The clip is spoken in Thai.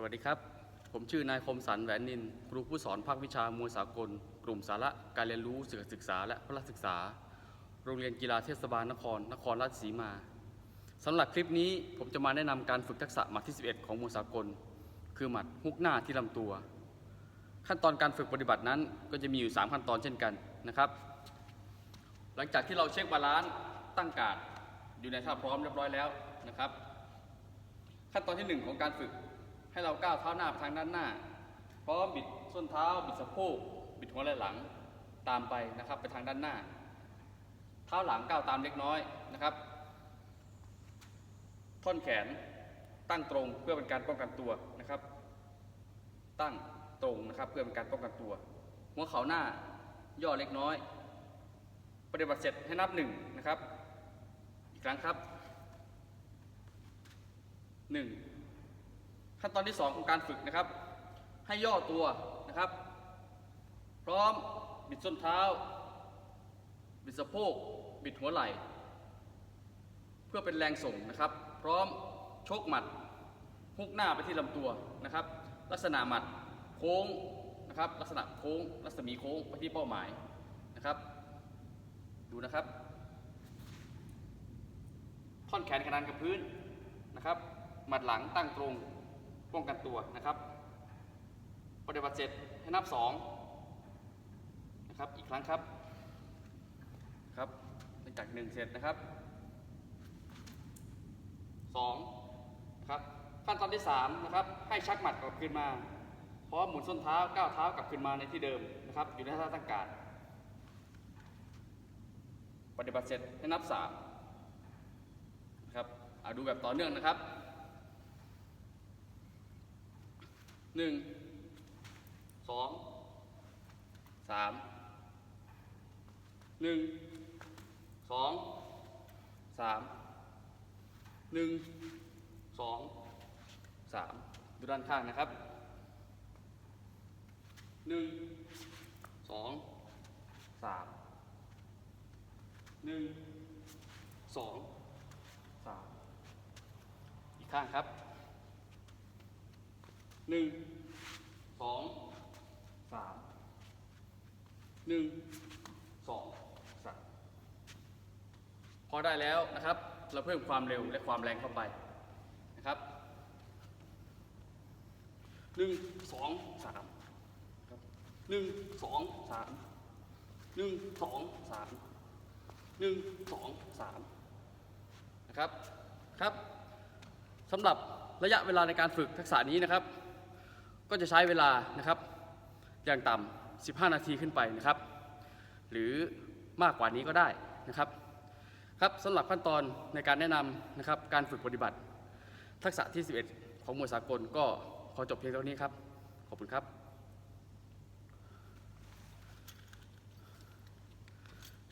สวัสดีครับ ผมชื่อนายคมสันแหวนนิน ครูผู้สอนภาควิชามวยสากล กลุ่มสาระการเรียนรู้สื่อศึกษาและพละศึกษา โรงเรียนกีฬาเทศบาลนคร นครราชสีมาสำหรับคลิปนี้ผมจะมาแนะนำการฝึกทักษะหมัดที่ 11 ของมวยสากล คือหมัดฮุกหน้าที่ลำตัว ขั้นตอนการฝึกปฏิบัตินั้นก็จะมีอยู่ 3 ขั้นตอนเช่นกันนะครับ หลังจากที่เราเช็คบาลานซ์ตั้งการ์ดอยู่ในท่าพร้อมเรียบร้อยแล้วนะครับ ขั้นตอนที่หนึ่งของการฝึก ให้เราก้าวเท้าหน้าไปทางด้านหน้า พร้อมบิดส้นเท้า บิดสะโพก บิดหัวไหล่หลัง ตามไปนะครับ ไปทางด้านหน้า เท้าหลังก้าวตามเล็กน้อยนะครับ ท่อนแขนตั้งตรงเพื่อเป็นการป้องกันตัวนะครับ ตั้งตรงนะครับเพื่อเป็นการป้องกันตัว หัวเข่าหน้าย่อเล็กน้อย ปฏิบัติเสร็จให้นับหนึ่งนะครับ อีกครั้งครับหนึ่ง ขั้นตอนที่สองของการฝึกนะครับ ให้ย่อตัวนะครับ พร้อมบิดส้นเท้า บิดสะโพก บิดหัวไหล่ เพื่อเป็นแรงส่งนะครับ พร้อมชกหมัดฮุกหน้าไปที่ลำตัวนะครับ ลักษณะหมัดโค้งนะครับ ลักษณะโค้งรัศมีโค้งไปที่เป้าหมายนะครับ ดูนะครับ ท่อนแขนขนานกับพื้นนะครับ หมัดหลังตั้งตรง ป้องกันตัวนะครับ ปฏิบัติเสร็จให้นับสองนะครับ อีกครั้งครับ ครับหลังจากหนึ่งเสร็จนะครับสองครับขั้นตอนที่สามนะครับ ให้ชักหมัดกลับคืนมา พร้อมหมุนส้นเท้าก้าวเท้ากลับคืนมาในที่เดิมนะครับ อยู่ในท่าตั้งการปฏิบัติเสร็จให้นับสามนะครับเอาดูแบบต่อเนื่องนะครับ หนึ่งสองสามหนึ่งสองสามหนึ่งสองสามดูด้านข้างนะครับหนึ่งสองสามหนึ่งสองสามอีกข้างครับ หนึ่งสองสามหนึ่งสองสามพอได้แล้วนะครับ เราเพิ่มความเร็วและความแรงเข้าไปนะครับหนึ่งสองสามหนึ่งสองสามหนึ่งสองสามหนึ่งสองสามนะครับครับสำหรับระยะเวลาในการฝึกทักษะนี้นะครับ ก็จะใช้เวลานะครับอย่างต่ำ15 นาทีขึ้นไปนะครับ หรือมากกว่านี้ก็ได้นะครับครับสำหรับขั้นตอนในการแนะนำนะครับการฝึกปฏิบัติ ทักษะที่ 11 ของมวยสากลก็ขอจบเพียงเท่านี้ครับ ขอบคุณครับ